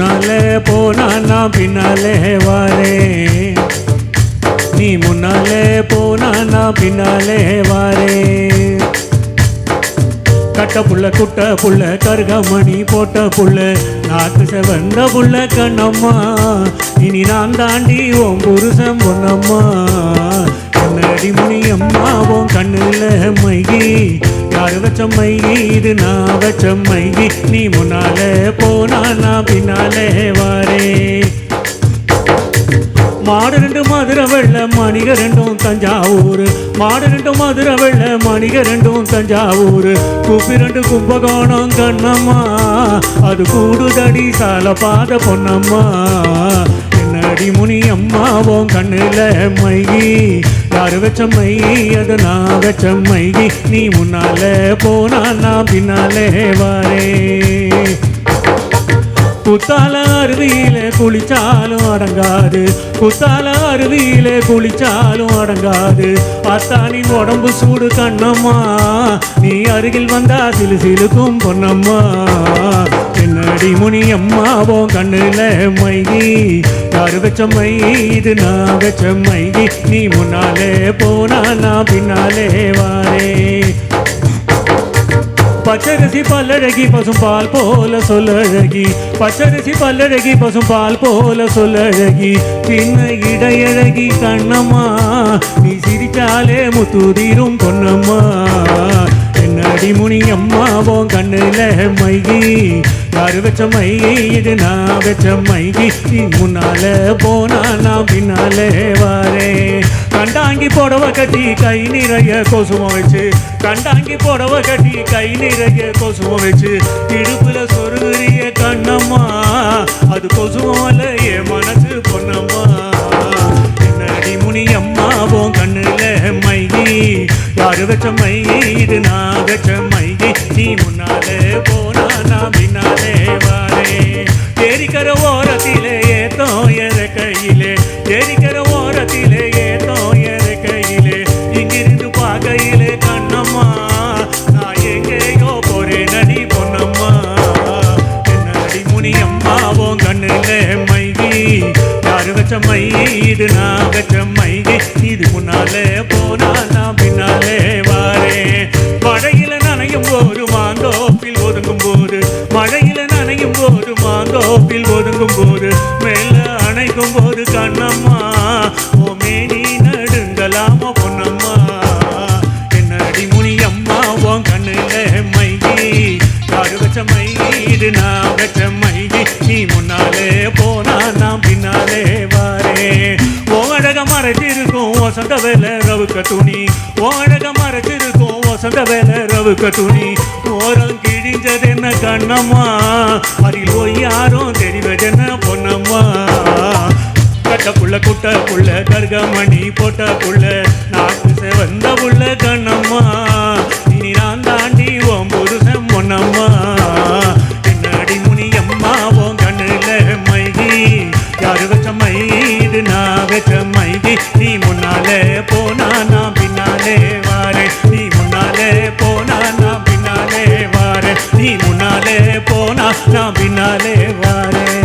முன்னாலே போனா நான் பின்னாலே வாரேன் நீ முன்னாலே போனா நான் பின்னாலே வாரேன் கட்ட புள்ள குட்ட புள்ள கருகமணி போட்ட புள்ள நாக்கு செவந்த புள்ள கண்ணம்மா. இனி நான் தாண்டி ஓம் புருஷம் பொன்னம்மா. கண்ணடி முனி அம்மா உன் மைகி. யாரு வச்ச இது நான் வச்ச நீ முன்னால போனா நான் பின்னாலே வாரே. மாடு ரெண்டு மதுரை வெள்ள மணிக ரெண்டும் தஞ்சாவூர். மாடு ரெண்டு மதுரை வெள்ள மணிக ரெண்டும் தஞ்சாவூர். குப்பி ரெண்டு கும்பகோணம் கண்ணம்மா. அது கூடுதடி சால பாத பொன்னம்மா. என்னடி முனி அம்மா கண்ணில் மையி. யாரு வச்சம்மை? அது நான் வச்சம்மை. நீ முன்னால போனா நான் பின்னாலே வாரே. குத்தால அருவியில குளிச்சாலும் அடங்காது. குத்தால அருவியில குளிச்சாலும் அடங்காது. அத்தானின் உடம்பு சூடு கண்ணம்மா. நீ அருகில் வந்தா சிலு சிலுக்கும் பொன்னம்மா. என்னடி முனி அம்மாவோ கண்ணுல மைகி. யாரு வச்ச மைகி? இது நான் வச்ச மைகி. நீ முன்னாலே போனா நான் பின்னாலே வாரே. பச்சரிசி பல்லழகி பசும் பால் போல சொல்லழகி. பச்சரிசி பல்லழகி பசும் பால் போல சொல்லழகி. பின்ன இடையழகி கண்ணம்மா. நீ சிரிச்சாலே முத்துதீரும் பொன்னம்மா. என்னடி முனி அம்மாவோ உன் கண்ணுல மைகி. யாரு வச்ச மைகி இது நான் வச்ச மைகி நீ முன்னால போனா நான் பின்னாலே வாரே. கண்டாங்கி புடவ கட்டி கை நிறைய கொசுவம் வச்சு. கண்டாங்கி புடவ கட்டி கை நிறைய கொசுவம் வச்சு. இடுப்புல சொருகிறிய கண்ணம்மா அது கொசுவம் அல்ல என் மனசு யாரு இது நான் நீ முன்னாலே போனா நான் பின்னாலே வாரே ஏரிக்கர ஓரத்திலே ஏத்தோ எற கையிலே. ஏரிக்கர ஓரத்திலே ஏத்தோ எற கையிலே. இங்கிருந்து பார்க்கையிலே கண்ணம்மா நான் எங்கேயோ போறேன் நடி பொன்னம்மா. என்ன நடி முனியம்மாவோ கண்ணிலே கண்ணுல மைகி யாரு வச்ச மை இது நான் வச்ச மைகி. இது முன்னாலே போனா நான் பின்னாலே வாரே மழையில நனையும் போது மாந்தோப்பில் ஒதுங்கும் போது மழையில நனையும் போது மாந்தோப்பில் ஒதுங்கும் போது மேல அணைக்கும் போது கண்ணம்மா ஓ மேனி நடுங்கலாமா பொன்னம்மா. என்னடி முனி அம்மா உன் கண்ணுல மைகி. யாரு வச்ச மைகி இது நான் வச்ச மைகி வசந்த வேலை ரவுக்க துணி. ஓழக மரத்திருக்கும் வசந்த வேலை ரவுக்க துணி. ஓரம் கிழிஞ்சது என்ன கண்ணம்மா? அதில் போய் யாரும் தெரிவதென்ன பொன்னம்மா? கட்ட குட்டக்குள்ள கருகமணி போட்டக்குள்ள நாட்டு செவந்த புள்ள கண்ணம்மா. இனி நான் தாண்டி ஓம் புருஷன் பொன்னம்மா. पिनाले वाले